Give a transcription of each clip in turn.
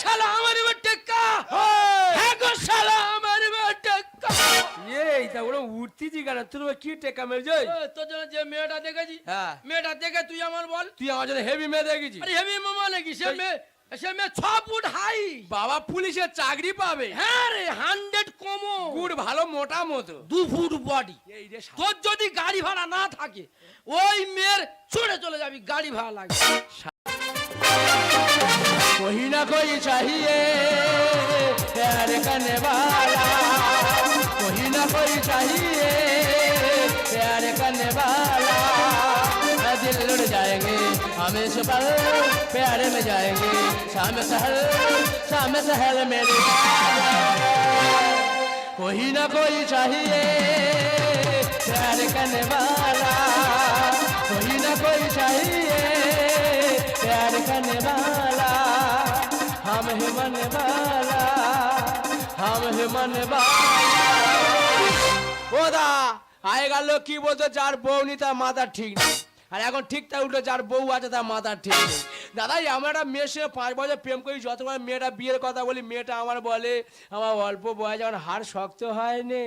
শালা আমার টেক্কা। হ্যাঁ গো শালা আমার টেক্কা। এই তা ওরা কেন তোর আবার কি তোর জন্য যে মেয়েটা দেখেছি হ্যাঁ। মেয়েটা দেখে তুই আমার বল। তুই আমার জন্য হেভি মেয়ে দেখেছিস। আরে হেমি মামা নাকি সে মেয়ে সে মেয়ে ছ ফুট হাই বাবা পুলিশের চাকরি পাবে। হ্যাঁ রে হান্ড্রেড কমো। গুড় ভালো মোটা মতো। দু ফুট বডি তোর যদি গাড়ি ভাড়া না থাকে ওই মেয়ের ছুড়ে চলে যাবি গাড়ি ভাড়া লাগে कोई ना कोई चाहिए, प्यार करने वाला। कोई ना कोई चाहिए, प्यार करने वाला। दिल लुट जाएँगे हम इस पल प्यार में जाएँगे। शाम सहल शाम सहल मेरे कोई ना कोई चाहिए, प्यार करने वाला। कोई ना कोई चाहिए, प्यार करने वाला। हम ही मन वाला हम ही मन वाला ও দা আয়েগা লোক কি বলতো যার বউ নি তার মাথা ঠিক নেই আর এখন ঠিকঠাক উঠলো যার বউ আছে তার মাথা ঠিক নেই দাদা আমার একটা মেয়ের সঙ্গে পাঁচ বছর প্রেম করি যতবার মেয়েটা বিয়ের কথা বলি, মেয়েটা আমার বলে, আমার অল্প বয়স যখন হাড় শক্ত হয়নি,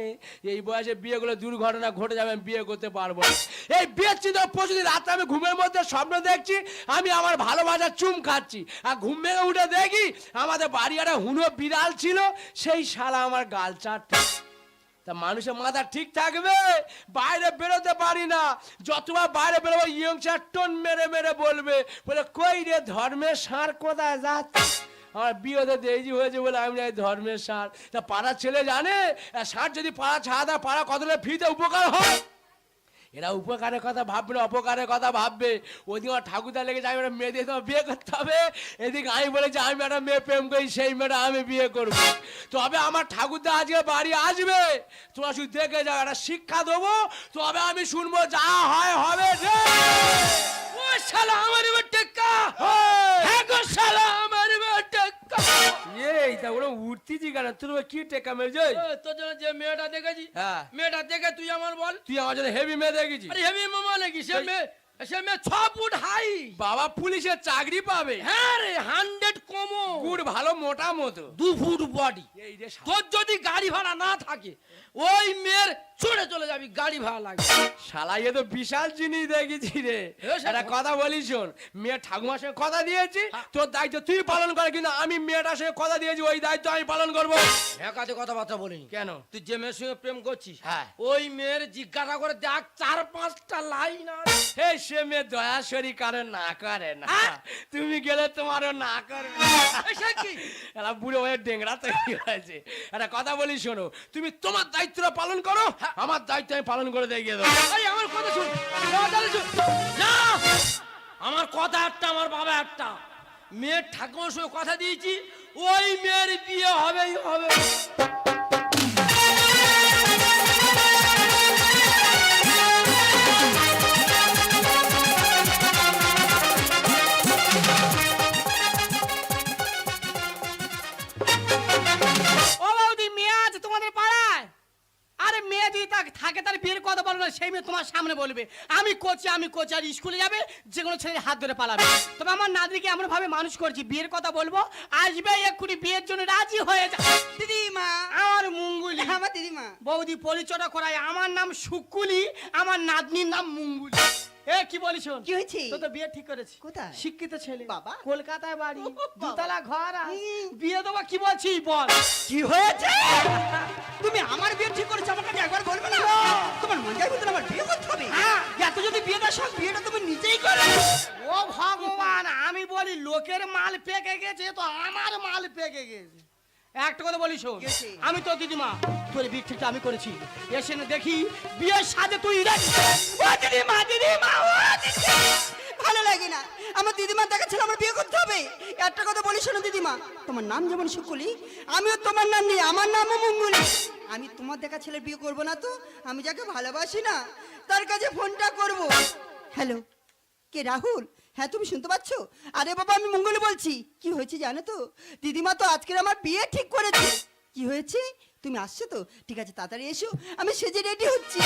এই বয়সে বিয়ে করলে দুর্ঘটনা ঘটে যাবে, আমি বিয়ে করতে পারব না। এই বিয়ের চিন্তা প্রচুর রাতে আমি ঘুমের মধ্যে স্বপ্ন দেখছি, আমি আমার ভালোবাসার চুম খাচ্ছি, আর ঘুম ভেঙে উঠে দেখি, আমাদের বাড়ি একটা হুনো বিড়াল ছিল, সেই শালা আমার গাল চারটে তা মানুষের মাথা ঠিক থাকবে? বাইরে বেরোতে পারি না। যতবার বাইরে বেরোবো ইয়ংসার টোন মেরে মেরে বলবে, বলে, কই রে ধর্মের সার কোথায় যাচ্ছে? আমার বিয়েতে দেরি হয়েছে বলে আমি যাই ধর্মের সার। তা পাড়ার ছেলে জানে সার যদি পাড়া ছাড়া পাড়া কতটা ফিতে উপকার হয়? এরা উপকারের কথা ভাববে না অপকারের কথা ভাববে। ওদিকে আমার ঠাকুরদা লেগে যাবে একটা মেয়ে দিয়ে তোমার বিয়ে করতে হবে? এদিকে আমি বলেছি আমি একটা মেয়ে প্রেম করি সেই মেয়েটা আমি বিয়ে করব। তবে আমার ঠাকুরদা আজকে বাড়ি আসবে। তোমরা শুধু দেখে যাও একটা শিক্ষা দেবো। তবে আমি শুনব যা হয় হবে রে ও শালা আমার এবার টেক্কা! হেই! হ্যাঁ গো শালা আমার এই তা ওরা উঠতেছি কেন? তোর কি টেকা মেরেছে? তোর জন্য যে মেয়েটা দেখেছি হ্যাঁ। মেয়েটা দেখে তুই আমার বল। তুই আমার জন্য হেভি মেয়ে দেখেছি আরে মেয়ে মামা কি? সে মেয়ে সে মেয়ে ছ ফুট হাই বাবা পুলিশের চাকরি পাবে। হ্যাঁ রে হান্ড্রেড কমো। গুড় ভালো মোটা মতো। দু ফুট বডি তোর যদি গাড়ি ভাড়া না থাকে ওই মেয়ের ছুড়ে চলে যাবি গাড়ি ভাড়া লাগে শালা এ তো বিশাল জিনিস দেখেছি রে। একটা কথা বলি শোন মেয়ে ঠাকুমার সঙ্গে কথা দিয়েছি হ্যাঁ। তোর দায়িত্ব তুই পালন করে কিন্তু আমি মেয়েটার সঙ্গে কথা দিয়েছি ওই দায়িত্ব আমি পালন করব। একাতে কথাবার্তা বলিনি। কেন? তুই যে মেয়ের সঙ্গে প্রেম করছিস হ্যাঁ। ওই মেয়ের জিজ্ঞাসা করে দেখ চার পাঁচটা লাইন আছে। হে সে মেয়ে দয়াশরী কারণ না করে না। হ্যাঁ? তুমি গেলে তোমারও না করে বুড়ো হয়ে ডেংরা তৈরি হয়েছে। একটা কথা বলি শোনো তুমি তোমার দায়িত্বটা পালন করো। আমার দায়িত্ব আমি পালন করে দেখিয়ে দেবো। আমার কথা শুন। না! আমার কথা একটা, আমার বাবা একটা। মেয়ের ঠাকুমার সঙ্গে কথা দিয়েছি, ওই মেয়ের বিয়ে হবেই, হবে। থাকে তার বিয়ের কথা বলো না সেই মেয়ে তোমার সামনে বলবে। আমি কোচে আমি কোচি আর স্কুলে যাবে যে কোনো ছেলের হাত ধরে পালাবে। তবে আমার নাদিকে এমন ভাবে মানুষ করছি বিয়ের কথা বলব আসবে এক্ষুনি বিয়ের জন্য রাজি হয়ে যায় দিদিমা। আমার মুঙ্গুলি। আমার দিদিমা। বৌদি পরিচয়টা করায় আমার নাম শুকুলি আমার নাতনির নাম মুঙ্গুলি। এ কি বলিস কি হয়েছে? তো তো বিয়ে ঠিক করেছি। কোথায়? শিক্ষিত ছেলে। বাবা। কলকাতায় বাড়ি দুতলা ঘর বিয়ে দেবো কি বলছিস বল। কি হয়েছে? তুমি আমার বিয়ে ঠিক করেছ আমাকে একবার বলবে না? তোমার ভিতরে আমার বিয়ে করতে হবে? হ্যাঁ। এত যদি বিয়ে দেওয়ার সব বিয়েটা তুমি নিজেই করো। ও ভগবান আমি বলি লোকের মাল পেকে গেছে তো আমার মাল পেকে গেছে। একটা কথা বলি শোন। আমি তো দিদিমা। তোর বিয়ে ঠিকটা আমি করেছি। এসে না দেখি বিয়ের সাথে তুই দিদিমা দিদিমা ভালো লাগে না। আমার দিদিমা দেখাচ্ছিল আমার বিয়ে করতে হবে। একটা কথা বলি শোনো দিদিমা। তোমার নাম যেমন শুকুলি আমিও তোমার নাম নেই আমার নামও মঙ্গলি। আমি তোমার দেখা ছেলে বিয়ে করব না তো। আমি যাকে ভালোবাসি না তার কাছে ফোনটা করব। হ্যালো কে রাহুল? হ্যাঁ তুমি শুনতে পাচ্ছ? আরে বাবা, আমি মঙ্গলে বলছি। কি হয়েছে জানো তো? দিদিমা তো আজকের আমার বিয়ে ঠিক করেছে। কি হয়েছে? তুমি আসছো তো? ঠিক আছে, তাড়াতাড়ি এসো। আমি সেজে রেডি হচ্ছি।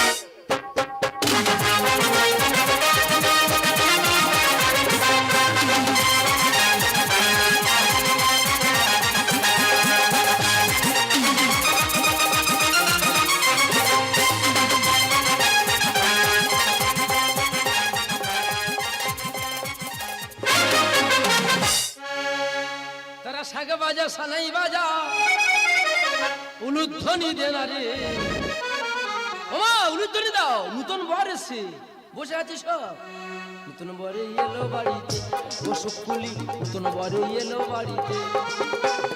শাঁখ বাজা সানাই বাজা উলুধ্বনি দে না রে। ওমা, উলুধ্বনি দাও, নতুন বর এসছে। বসে আছিস সব নতুন বরে এলো বাড়িতে বসুক কুলি নতুন বরে এলো বাড়িতে।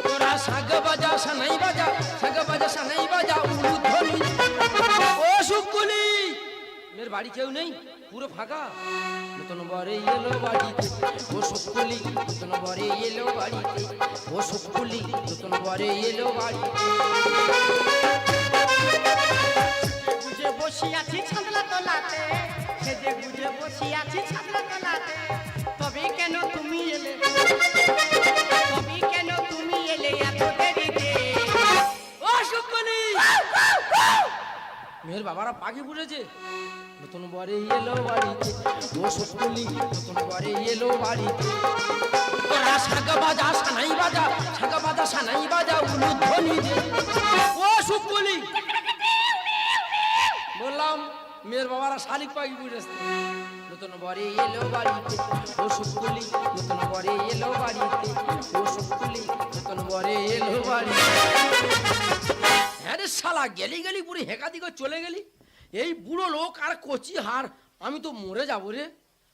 তোরা শাঁখ বাজা সানাই বাজা শাঁখ বাজা সানাই বাজা উলুধ্বনি। ও সুকুলি! মেয়ের বাড়ি কেউ নেই, পুরো ফাঁকা। নতুন বরে এলো বাড়িতে, ও সুকুলি নতুন বরে এলো বাড়িতে, ও সুকুলি নতুন বরে এলো বাড়িতে। বুঝে বসি আছি তলাতে সেজে বুঝে বসি আছি তলাতে। বাবারা পাখি পুড়েছে নতুন বরে এলো বাড়িতে। ও নতুন বরে এলো বাড়িতে। বললাম, মেয়ের বাবারা শালিক পাখি পুড়েছে নতুন বরে এলো বাড়িতে। ও নতুন বরে এলো বাড়িতে। ও নতুন বরে এলো শালা গেলি গেলি পুরো হেঁকা দিকে চলে গেলি। এই বুড়ো লোক আর কচি হার আমি তো মরে যাব রে।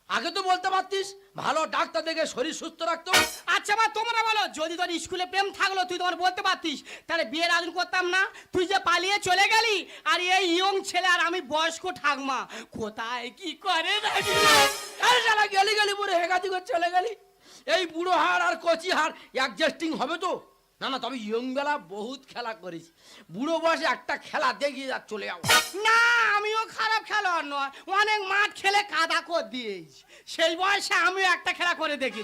আগে তো বলতে পারতিস ভালো ডাক্তার দেখে শরীর সুস্থ রাখতো। আচ্ছা বা তোমরা বলো যদি তোর স্কুলে প্রেম থাকল তুই তোমার বলতে পারতিস তাহলে বিয়ের আয়োজন করতাম না? তুই যে পালিয়ে চলে গেলি আর এই ইয়ং ছেলে আর আমি বয়স্ক ঠাকমা কোথায় কি করে আরে শালা গেলি গেলি পুরো হেঁকা দিকে চলে গেলি। এই বুড়ো হার আর কচি হার অ্যাডজাস্টিং হবে তো? না না তবে ইয়ং বেলা বহুত খেলা করেছি বুড়ো বয়সে একটা খেলা দেখিয়ে যা চলে যাব না আমিও খারাপ খেলোয়াড় নয় অনেক মাঠ খেলে কাদা করে দিয়েছি। সেই বয়সে আমিও একটা খেলা করে দেখি।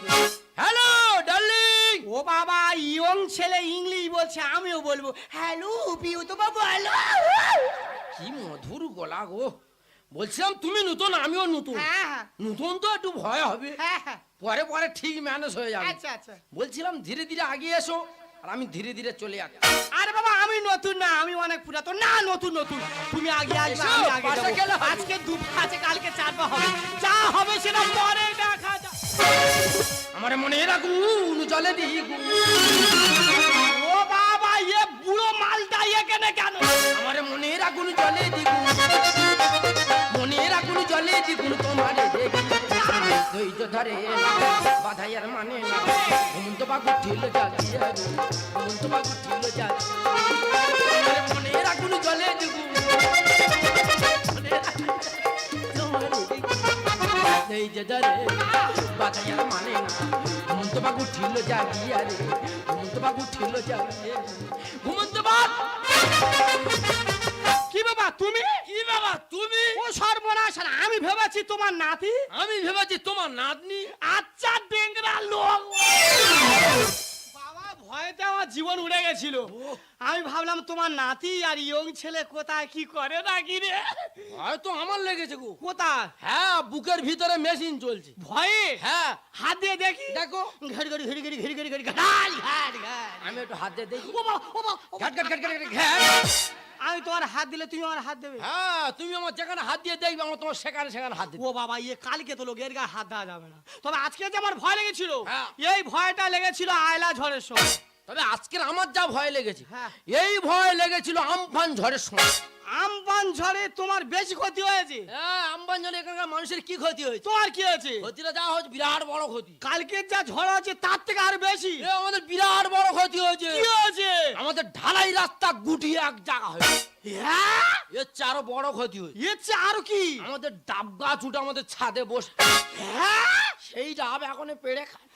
হ্যালো ডার্লিং ও বাবা ইয়ং ছেলে ইংলিশ বলছে আমিও বলব। হ্যালো পিউ তো বাবু হ্যালো কি মধুর গলা গো। বলছিলাম তুমি নতুন আমিও নতুন। হ্যাঁ হ্যাঁ। নতুন তো একটু ভয় হবে। হ্যাঁ হ্যাঁ। পরে পরে ঠিক ম্যানেজ হয়ে যাবে। আচ্ছা আচ্ছা। বলছিলাম ধীরে ধীরে আগিয়ে এসো। আর আমি ধীরে ধীরে চলে আসি আরে বাবা আমি নতুন না আমি অনেক পুরাতন। না নতুন নতুন। তুমি আগে আসবে আমি আগে যাব। আজকে দু আছে কালকে চারবা হবে। যা হবে সেটা পরে দেখা যাবে আমার মনে রাখুন জলে দিগুন ধরে বাধাইয়ার মানে না। হেমন্ত বাবু ঠিল যাচ্ছি হেমন্ত বাবু ঠিল যাচ্ছি। জলে রাখুন তোমার ধৈর্য ধরে বাধাইয়ার মানে না। হেমন্ত বাবু ঠিল যাচ্ছি আরে হেমন্ত বাবু ঠিল যাচ্ছি। হেমন্ত বাবু কি বাবা তুমি? কি বাবা তুমি? ও সর্বনাশ আমি ভেবেছি তোমার নাতি। আমি ভেবেছি গেছিল আমি ভাবলাম তোমার নাতি আর ইয়ং ছেলে কোথায় কি করে নাকি রে হয়তো আমার লেগেছে গো কোথায় হ্যাঁ বুকের ভিতরে মেশিন চলছে ভয়ে হ্যাঁ হাত দিয়ে দেখি দেখো ঘড়ি ঘড়ি ঘড়ি ঘড়ি ঘড়ি ঘড়ি ঘড়ি ঘাট ঘাট আমি একটু হাত দিয়ে দেখি ও বাবা, ও বাবা, ঘাট। ঘাট ঘাট ঘাট ঘাট আমি তোমার হাত দিলে তুমি আমার হাত দেবে হ্যাঁ তুমি আমার যেখানে হাত দিয়ে দেখবে আমার তোমার সেখানে সেখানে হাত দিবে ও বাবা ইয়ে কালকে তো লোকের গায়ে হাত দেওয়া যাবে না তবে আজকে যে আমার ভয় লেগেছিল হ্যাঁ। এই ভয়টা লেগেছিল আয়লা ঝড়ের সময় তবে আজকের আমার যা ভয় লেগেছে হ্যাঁ। এই ভয় লেগেছিল আমফান ঝড়ের সময় আমপান ঝড়ে তোমার বেশি ক্ষতি হয়েছে। হ্যাঁ আমফান ঝড়ে এখানকার মানুষের কি ক্ষতি হয়েছে? তোমার কি হয়েছে? ক্ষতিটা যা হচ্ছে বিরাট বড় ক্ষতি। কালকের যা ঝড় আছে তার থেকে আর বেশি। এ আমাদের বিরাট বড় ক্ষতি হয়েছে। কি হয়েছে? আমাদের ঢালাই রাস্তা গুটিয়ে এক জায়গা হয়েছে। হ্যাঁ? এর চারও বড় ক্ষতি হয়েছে। এর চেয়ে আরও কি? আমাদের ডাব গাছ উঠে আমাদের ছাদে বসে। হ্যাঁ? সেই ডাব এখন পেড়ে খায়।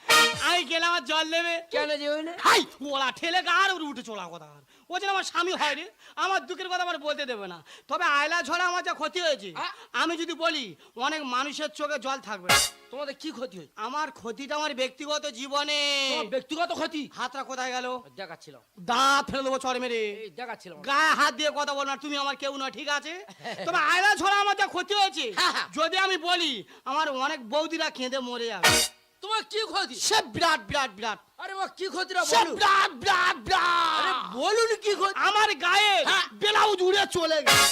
আমি গেলাম আর জল দেবে কেন যে হাই ওলা ঠেলে গার ওর উঠে চলা কথা আর। ও যেন আমার স্বামী হয় রে আমার দুঃখের কথা আমার বলতে দেবে না। তবে আয়লা ঝড়ে আমার যা ক্ষতি হয়েছে আমি যদি বলি অনেক মানুষের চোখে জল থাকবে তোমাদের কি ক্ষতি হয়েছে? আমার ক্ষতিটা আমার ব্যক্তিগত জীবনে। ব্যক্তিগত ক্ষতি? হাতটা কোথায় গেল? দেখাচ্ছিলাম। দাঁত ফেলে দেবো চর মেরে। এই দেখাচ্ছিলাম। গায়ে হাত দিয়ে কথা বল না তুমি আমার কেউ না ঠিক আছে? তবে আয়লা ঝড়ে আমার যা ক্ষতি হয়েছে হ্যাঁ, হ্যাঁ। যদি আমি বলি আমার অনেক বৌদিরা কেঁদে মরে যাবে। তোমার কি ক্ষতি? সে বিরাট বিরাট বিরাট। আরে বা কি ক্ষতিটা সে বলুন? বিরাট বিরাট আরে বলুন কি ক্ষতি? আমার গায়ে হ্যাঁ। ব্লাউজ উড়ে চলে গেছে।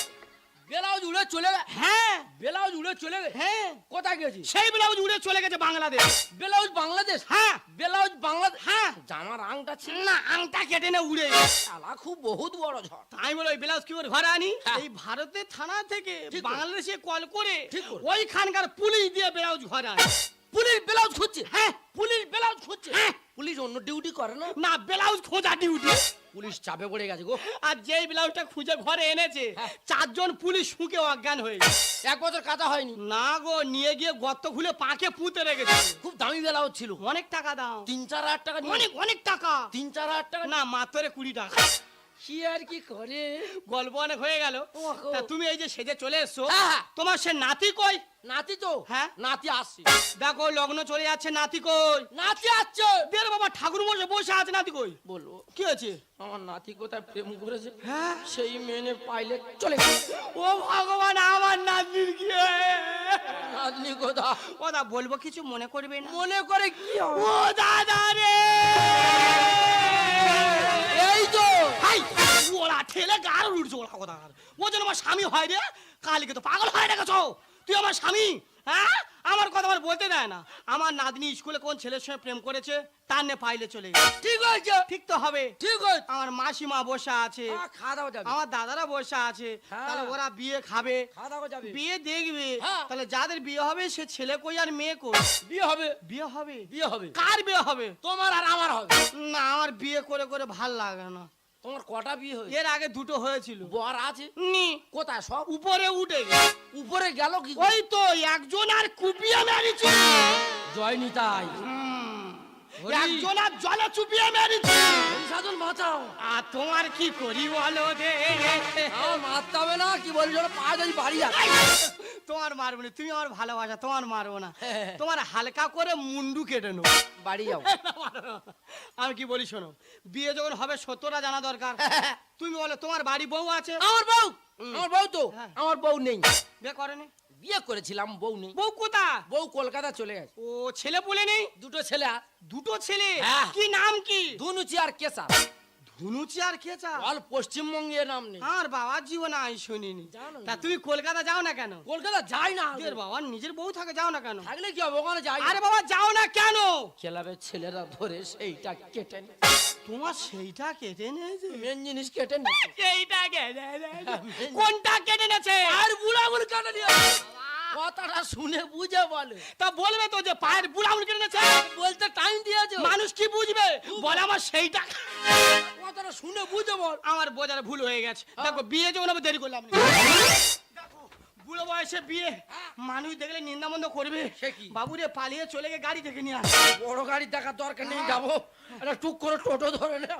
ব্লাউজ উড়ে চলে গে হ্যাঁ। ব্লাউজ উড়ে চলে গে হ্যাঁ। কোথায় গেছিস সেই ব্লাউজ উড়ে চলে গেছে বাংলাদেশ। ব্লাউজ বাংলাদেশ? হ্যাঁ। ব্লাউজ বাংলাদেশ হ্যাঁ। জামার আংটা ছিল না আংটা কেটে না উড়ে। গেছে। শালা খুব বহুত বড় ঝড়। আমি বলো ওই ব্লাউজ কি করে ঘরে আনি? হ্যাঁ। এই ভারতের থানা থেকে বাংলাদেশে কল করে। ওইখানকার পুলিশ দিয়ে ব্লাউজ ঘরে আনি। পুলিশ ব্লাউজ খুঁজছে। হ্যাঁ। পুলিশ ব্লাউজ খুঁজছে। হ্যাঁ। পুলিশ অন্য ডিউটি করে না? না ব্লাউজ খোঁজা ডিউটি পুলিশ চাপে পড়ে গেছে গো। আর যেই ব্লাউজটা খুঁজে ঘরে এনেছে হ্যাঁ। চারজন পুলিশ শুকে অজ্ঞান হয়ে গেছে। এক বছর কাটা হয়নি। না গো নিয়ে গিয়ে গর্ত খুলে পাকে পুঁতে রেখেছে। খুব দামি ব্লাউজ ছিল। অনেক টাকা দাও। তিন চার হাজার টাকা অনেক অনেক টাকা। তিন চার হাজার টাকা না মাত্র কুড়ি টাকা। কি আর কি করে? গল্প অনেক হয়ে গেল। তা তুমি এই যে সেজে চলে এসছো হ্যাঁ, হ্যাঁ। তোমার সে নাতি কই? নাতি তো। হ্যাঁ। নাতি আসছে। দেখো লগ্ন চলে যাচ্ছে নাতি কই? নাতি আসছে। দের বাবা ঠাকুর বসে বসে আছে নাতি কই? বলব। কি হয়েছে? আমার নাতি কোথায় প্রেম করেছে? হ্যাঁ? সেই মেনে পাইলে চলে গেছে। ও ভগবান আমার নাতির কি? নাতনি কোথা ওদা বলব কিছু মনে করবে না? মনে করে কি? ও দাদা রে! তো। হাই, ওরা ঠেলে গার উঠছে ওরা কথা। ও যেন আমার স্বামী হয় রে, কালকে তো পাগল হয়ে গেছো। তুই আমার স্বামী? হ্যাঁ? আমার কথা আমার বলতে দেয় না। আমার নাতনি স্কুলে কোন ছেলের সঙ্গে প্রেম করেছে তার নে পাইলে চলে ঠিক হয়েছে। ঠিক তো হবে। ঠিক হয়েছে। আমার মাসিমা বসে আছে। আমার দাদারা বসে আছে। হ্যাঁ। তাহলে ওরা বিয়ে খাবে। বিয়ে দেখবে। হ্যাঁ। তাহলে যাদের বিয়ে হবে সে ছেলে কই আর মেয়ে কই? বিয়ে হবে। বিয়ে হবে? বিয়ে হবে। কার বিয়ে হবে? তোমার আর আমার হবে। না আমার বিয়ে করে করে ভালো লাগে না। তোমার কটা বিয়ে হয়েছে? এর আগে দুটো হয়েছিল। বর আছে? নি। কোথায় সব? উপরে উঠে উপরে গেল কি ওই তো একজন আর কুপিয়ে মেরেছে। জয় নিতাই একজন আর জলে চুপিয়ে মেরেছে। সাধন বাঁচাও। আর তোমার কি করি বলো দে মারতে হবে না কি বলি যেন পা যদি বাড়ি যাচ্ছে তোমার মারবো না তুমি আমার ভালোবাসা তোমার মারবো না। হ্যাঁ। তোমার হালকা করে মুন্ডু কেটে নেব। বাড়ি যাও। আমি কি বলি শোনো বিয়ে যখন হবে সত্যটা জানা দরকার। তুমি বলো তোমার বাড়ি বউ আছে? আমার বউ? আমার বউ তো? হ্যাঁ। আমার বউ নেই। বিয়ে করেনি? বিয়ে করেছিলাম বউ নেই। বউ কোথা বউ কলকাতা চলে গেছে। ও ছেলে বলে নেই? দুটো ছেলে। দুটো ছেলে? হ্যাঁ। কি নাম কি? ধুনুচি আর কেসা ধুনুচি আর খেচা অল পশ্চিমবঙ্গের নাম নেই। আর বাবার জীবনে আমি শুনিনি। তা। তুমি কলকাতা যাও না কেন? কলকাতা যাই না। দের বাবা নিজের বউ থাকে যাও না কেন? থাকলে কি হবে? ওখানে যাই। আরে বাবা যাও না কেন? খেলাবে ছেলেরা ধরে সেইটা কেটে তোমার সেইটা কেটে নিয়েছে। মেন জিনিস কেটে নে। সেইটা কেটে নিয়েছে। কোনটা কেটে নেছে আর বুড়া কেটে নিয়ে কথাটা শুনে বুঝে বলে। তা বলবে তো যে পায়ের বুড়া উল কেটে নেছে বলতে টাইম দিয়েছে। মানুষ কি বুঝবে? বলে আমার সেইটা কথাটা শুনে বুঝে বল। আমার বোঝার ভুল হয়ে গেছে। দেখো বিয়ে যখন আমি দেরি করলাম। দেখো, বুড়ো বয়সে বিয়ে মানুষ দেখলে নিন্দামন্দ করবে। সে কি? বাবুরে পালিয়ে চলে গিয়ে গাড়ি থেকে নিয়ে আস। বড় গাড়ি দেখার দরকার নেই যাব। একটা টুক করে টোটো ধরে না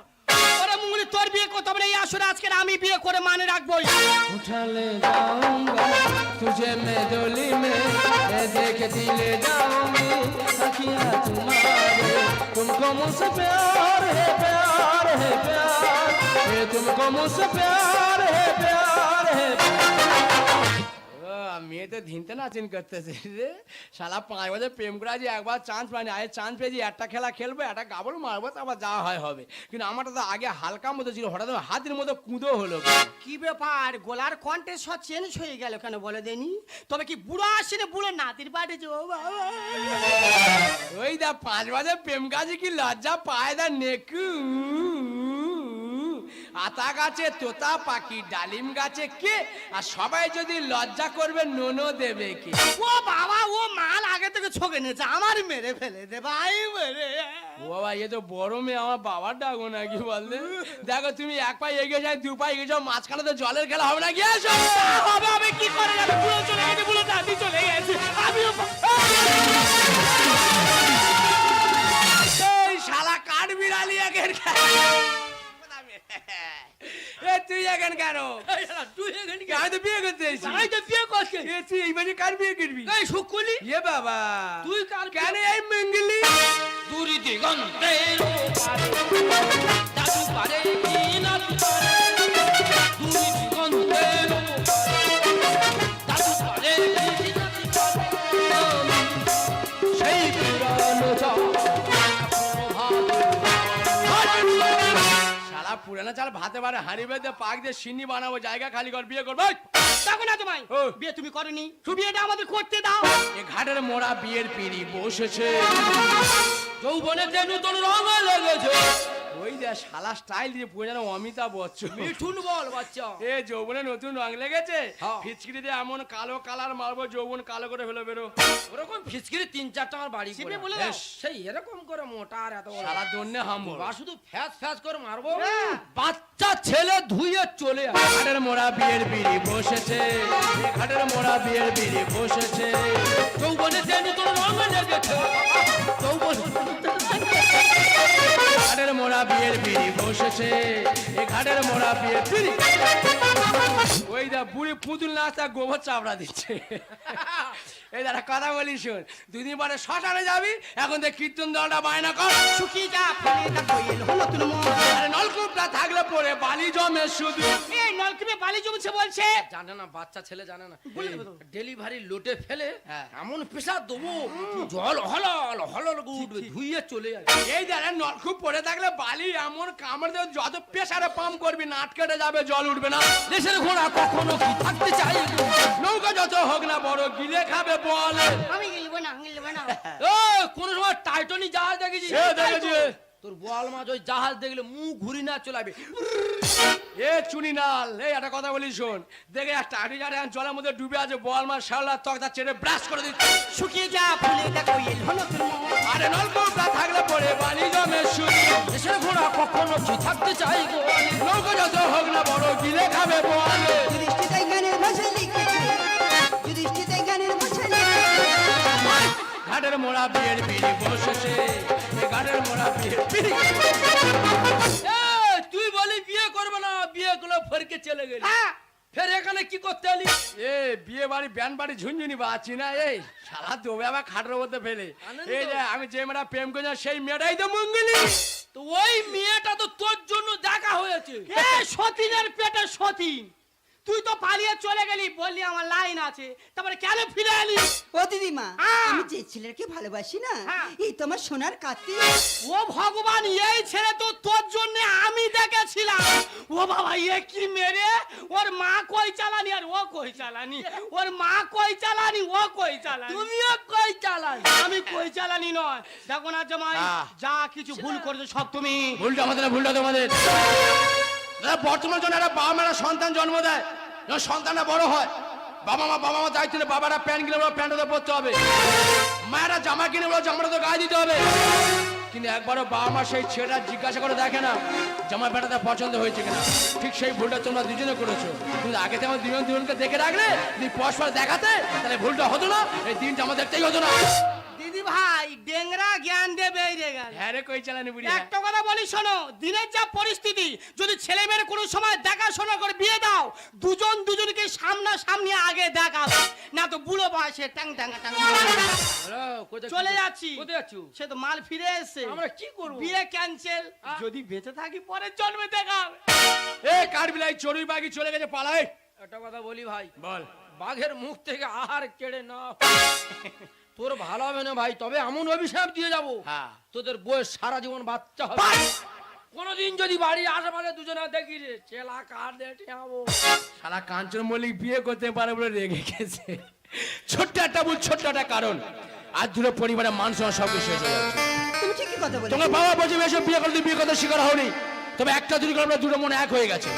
ওরে মুঙ্গলি তোর বিয়ে করতে হবে না এই আসরে আজকে আমি বিয়ে করে মানে রাখবোই उठा ले जाऊंगा तुझे मैं डोली में मैं देख दिले जाऊंगी अखियां तुम्हारे तुमको मुझसे प्यार है प्यार है प्यार ये तुमको मुझसे प्यार है प्यार है মেয়ে তো ধিনতে নাচিন করতেছে। রে শালা পাঁচ বছর প্রেম করে যে একবার চান্স পাইনি আগে চান্স পেয়েছি একটা খেলা খেলব একটা গাবল মারবো তারপর যা হয় হবে। কিন্তু আমারটা তো আগে হালকা মতো ছিল হঠাৎ হাতের মতো কুঁদো হলো। কি ব্যাপার? গোলার কণ্ঠে সব চেঞ্জ হয়ে গেল কেন বলে দেনি? তবে কি বুড়ো আসেনি বুড়ো নাতির বাড়ি যে? ও ওই দা পাঁচ বাজে প্রেম কাজে কি লজ্জা পায় দা নেকু। আতা গাছে তোতা পাখি ডালিম গাছে কে? আর সবাই যদি লজ্জা করবে নোনো দেবে কে? ও বাবা ও মাল আগে থেকে ছকে নিয়েছে আমার মেরে ফেলে দে ভাই মেরে। ও বাবা এ তো বড় মেয়ে আমার বাবার ডাকো নাকি বললে দেখো তুমি এক পায়ে এগিয়ে যাই দু পায়ে এগিয়ে যাও মাঝখানে তো জলের খেলা হবে না গিয়ে হবে আমি কি করে যাবে বুড়ো চলে গেছে বুড়ো দাদি চলে গেছে আমিও শালা কাঠ বিড়ালি এখন এ তুই এখন কেন? তুই এখানে আমি তো বিয়ে করতে এসেছি। আমি তো বিয়ে করছি। এ তুই এই মানে কার বিয়ে করবি? এই শুকুলি। এ বাবা। তুই কার কেন এই মঙ্গলি? দূরি দিগন্তের পারে দাদু পারে কি নাতি পারে দূরি দিগন্তের পুরানো না চাল ভাতে বারে হাঁড়ি বেঁধে পাক দিয়ে সিন্নি বানাবো জায়গা খালি কর বিয়ে করব। দেখো না তোমায় ও। বিয়ে তুমি করনি। বিয়েটা আমাদের করতে দাও। এ ঘাটের মোড়া বিয়ের পিড়ি বসেছে। যৌবনে যে নতুন রঙ লেগেছে ওই যে শালা স্টাইল দিয়ে পুরো যেন অমিতাভ বচ্চন। মিঠুন বল বাচ্চা এ যৌবনে নতুন রং লেগেছে। হ্যাঁ। ফিচকিরি দিয়ে এমন কালো কালার মারবো যৌবন কালো করে ফেলে বেরো। ওরকম ফিসকিরি তিন চারটা আমার বাড়ি। বলে সেই এরকম করে মোটা আর এত শালা দন্যে হামবো বা শুধু ফ্যাস ফ্যাস করে মারবো? হ্যাঁ। বাচ্চা ছেলে ধুয়ে চলে ঘাটের মোড়া বিয়ের বিড়ি বসেছে। ঘাটের মোড়া বিয়ের বিড়ি বসেছে। যৌবনে যে নতুন রঙ লেগেছে। যৌবনে ঘাটের মোড়া বিয়ের বিড়ি বসেছে। এ ঘাটের মোড়া বিয়ের বিড়ি ওই দা বুড়ি পুতুল নাচা গোবর চাপড়া দিচ্ছে। এই দাঁড়া কথা বলি শোন। দুদিন পরে শ্মশানে যাবি এখন দেখ কীর্তন দলটা বায়না কর। শুকিয়ে যা ফেলে তা কোয়েল হলো নতুন মন। আরে নলকূপটা থাকলে পরে বালি জমে শুধু। এই নলকূপে বালি জমছে বলছে। জানে না বাচ্চা ছেলে জানে না। ডেলিভারি লোটে ফেলে হ্যাঁ। এমন পেশা দেবো জল হলল হলল উঠবে ধুইয়ে চলে যাবে এই দাঁড়া নলকূপ পড়ে থাকলে বালি এমন কামড় দেবে যত প্রেসারে পাম্প করবি নাট কেটে যাবে জল উঠবে না। দেশের ঘোড়া কখনো কি থাকতে চাই নৌকা যত হোক না বড় গিলে খাবে বলে। আমি গেলবো না গেলবো না। ও কোন সময় টাইটনি জাহাজ দেখেছি এ দেখেছি। তোর বল মাছ ওই জাহাজ দেখলে মুখ ঘুরি না চলাবে এ চুনি নাল এই একটা কথা বলি শোন। দেখে একটা আটি জারে জলের মধ্যে ডুবে আছে বল মার শালা তকটা চেড়ে ব্রাশ করে দিচ্ছে। শুকিয়ে যা ফেলে তা কোয়েল হলো আরে নলকূপটা থাকলে পরে বালি জমে শুধু দেশের ঘোড়া কখনো কি থাকতে চাই গো। নৌকা যত হোক না বড় গিলে খাবে বলে। ঘাটের মোড়া বিয়ের বিড়ি বসেছে। এ মোড়া বিয়ের বিড়ি তুই বলি বিয়ে করবে না বিয়ে গুলো ফেরকে চলে গেলি। হ্যাঁ। ফের এখানে কি করতে এলি? এ বিয়ে বাড়ি ব্যান বাড়ি ঝুনঝুনি বাচ্ছি না এই শালা দেবে আবার খাটের মধ্যে ফেলে। এই যে আমি যে মেয়েটা প্রেম করেছি সেই মেয়েটাই তো মঙ্গলি। তো ওই মেয়েটা তো তোর জন্য দেখা হয়েছে। এ সতীনের পেটে সতীন। তুই তো পালিয়ে চলে গেলি বললি আমার লাইন আছে তারপরে কেন ফিরে এলি? ও দিদিমা হ্যাঁ। আমি যে ছেলেকে ভালোবাসি না হ্যাঁ। এই তোমার সোনার কাতি। ও ভগবান এই ছেলে তো তোর জন্য আমি দেখেছিলাম। ও বাবা এ কি মেরে? ওর মা কই চালানি? আর ও কই চালানি? ওর মা কই চালানি? ও কই চালানি? তুমিও কই চালাই আমি কই চালানি নয়। দেখো না জামাই আহ। যা কিছু ভুল করেছ সব তুমি। ভুলটা আমাদের না, ভুলটা তোমাদের। বর্তমান জন্য একটা বাবা মারা সন্তান জন্ম দেয়। যখন সন্তানটা বড় হয়। বাবা মা বাবা মা দায়িত্ব বাবারা প্যান্ট কিনে বলো, প্যান্টটা পরতে হবে। মায়েরা জামা কিনে বলো, জামাটা তো গায়ে দিতে হবে। কিন্তু একবারও বাবা মা সেই ছেলেটা জিজ্ঞাসা করে দেখে না, জামা প্যান্টটা পছন্দ হয়েছে কিনা। ঠিক সেই ভুলটা তোমরা দুজনে করেছ। কিন্তু আগে থেকে আমার দুজন দুজনকে দেখে রাখলে তুমি পরস্পর দেখাতে, তাহলে ভুলটা হতো না, এই দিনটা আমার দেখতেই হতো না। দিদি ভাই ডেংরা জ্ঞান বেরিয়ে গেল হ্যাঁ রে কই চালানি বুড়ি একটা কথা বলি শোনো দিনের যা পরিস্থিতি যদি ছেলে মেয়ের কোনো সময় দেখাশোনা করে বিয়ে দাও দুজন দুজনকে সামনা সামনি আগে দেখা না তো বুড়ো বয়সে ট্যাং ট্যাং ট্যাং চলে যাচ্ছি। কোথায় যাচ্ছ? সে তো মাল ফিরে এসছে। আমরা কি করব? বিয়ে ক্যান্সেল যদি বেঁচে থাকি পরের জন্মে দেখা এ কাঠবিলাই চড়ুই বাগি চলে গেছে পালাই একটা কথা বলি ভাই। বল। বাঘের মুখ থেকে আহার কেড়ে না তোর ভালো হবে না ভাই তবে এমন অভিশাপ দিয়ে যাব। হ্যাঁ। তোদের বয়স সারা জীবন বাচ্চা হবে। কোনদিন যদি বাড়ি আশেপাশে দুজনে দেখি রে চেলা কার দেখে যাব শালা কাঞ্চন মল্লিক বিয়ে করতে পারে বলে রেগে গেছে। ছোট্ট একটা ভুল ছোট্ট একটা কারণ। আর দুটো পরিবারের মান সম্মান সব কিছু হয়ে যাচ্ছে। তুমি ঠিকই কথা বলে তোমার বাবা বলছে এসব বিয়ে করতে বিয়ে করতে শিকার হওনি। তবে একটা দুটো করে আমরা দুটো মনে এক হয়ে গেছে।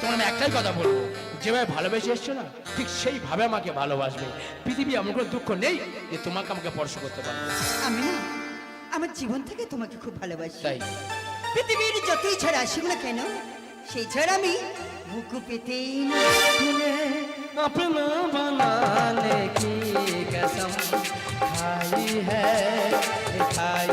তোমার আমি একটাই কথা বলব। যেভাবে ভালোবেসে এসছো না ঠিক সেইভাবে আমাকে ভালোবাসবে পৃথিবী এমন কোনো দুঃখ নেই যে তোমাকে আমাকে স্পর্শ করতে পারবে আমি না আমার জীবন থেকে তোমাকে খুব ভালোবাসি তাই পৃথিবীর যতই ঝড় আসুক না কেন সেই ঝড় আমি বুকু পেতেই না अपना बनाने की कसम खाई है खाई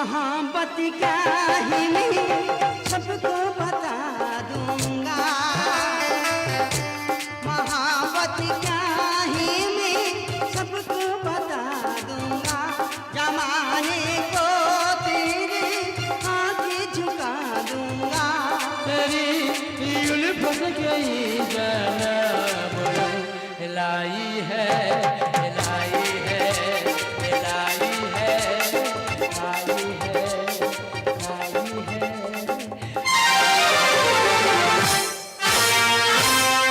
महाबत क्या ही नहीं। सबको पता